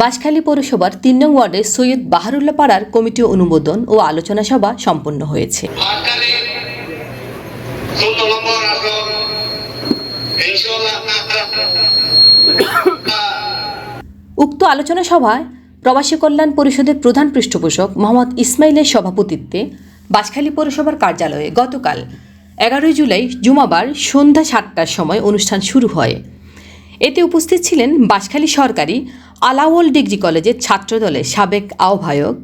বাঁশখালী পৌরসভার তিন নং ওয়ার্ডে সৈয়দ বাহারুল্লাহ পাড়ার কমিটি অনুমোদন ও আলোচনা সভা সম্পন্ন হয়েছে। উক্ত আলোচনা সভায় প্রবাসী কল্যাণ পরিষদের প্রধান পৃষ্ঠপোষক মোহাম্মদ ইসমাইলের সভাপতিত্বে বাঁশখালী পৌরসভার কার্যালয়ে গতকাল এগারোই জুলাই জুমাবার সন্ধ্যা সাতটার সময় অনুষ্ঠান শুরু হয়। এতে উপস্থিত ছিলেন বাঁশখালী সরকারি আলাওল ডিগ্রি কলেজের ছাত্রদলের সাবেক আহ্বায়ক,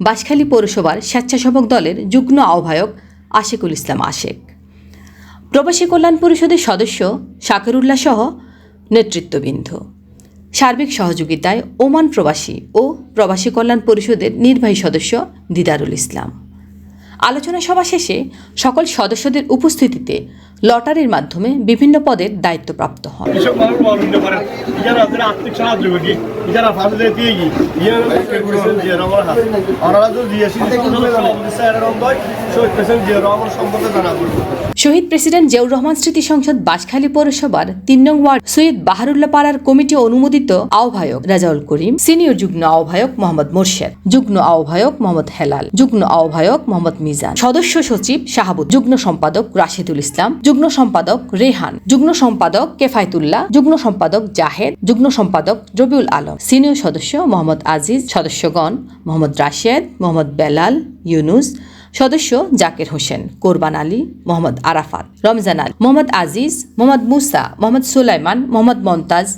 বাঁশখালী পৌরসভার স্বেচ্ছাসেবক দলের যুগ্ম আহ্বায়ক আশিকুল ইসলাম আশেক, প্রবাসী কল্যাণ পরিষদের সদস্য শাকিরুল্লাহ সহ নেতৃত্ববৃন্দ। সার্বিক সহযোগিতায় ওমান প্রবাসী ও প্রবাসী কল্যাণ পরিষদের নির্বাহী সদস্য দিদারুল ইসলাম। আলোচনা সভা শেষে সকল সদস্যদের উপস্থিতিতে লটারির মাধ্যমে বিভিন্ন পদের দায়িত্বপ্রাপ্ত হন। শহীদ প্রেসিডেন্ট জিয়াউর রহমান স্মৃতি সংসদ বাঁশখালী পৌরসভার তিন নং ওয়ার্ড সৈয়দ বাহারুল্লাহ পাড়ার কমিটি অনুমোদিত আহ্বায়ক রাজাউল করিম, সিনিয়র যুগ্ম আহ্বায়ক মোহাম্মদ মোর্শেদ, যুগ্ম আহ্বায়ক মোহাম্মদ হেলাল, যুগ্ম আহ্বায়ক মোহাম্মদ মিজান, সদস্য সচিব শাহাবুদ যুগ্ম সম্পাদক রাশেদুল ইসলাম যুগ্ম সম্পাদক রেহান, যুগ্ম সম্পাদক কেফায়তুল্লাহ, যুগ্ম সম্পাদক জাহেদ, যুগ্ম সম্পাদক রবিউল আলম, সিনিয়র সদস্য মোহাম্মদ আজিজ, সদস্যগণ মোহাম্মদ রাশেদ, মোহাম্মদ বেলাল, ইউনুস, সদস্য জাকির হোসেন, কোরবান আলী, মোহাম্মদ আরাফাত, রমজান আলী, মোহাম্মদ আজিজ, মোহাম্মদ মুসা, মোহাম্মদ সুলাইমান, মোহাম্মদ মমতাজ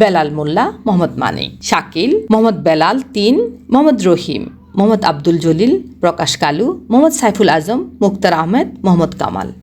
বেলাল মোল্লা, মোহাম্মদ মানি, শাকিল, মোহাম্মদ বেলাল তিন, মোহাম্মদ রহিম, মোহাম্মদ আব্দুল জলিল, প্রকাশ কালু, মোহাম্মদ সাইফুল আজম, মুক্তার আহমেদ, মোহাম্মদ কামাল।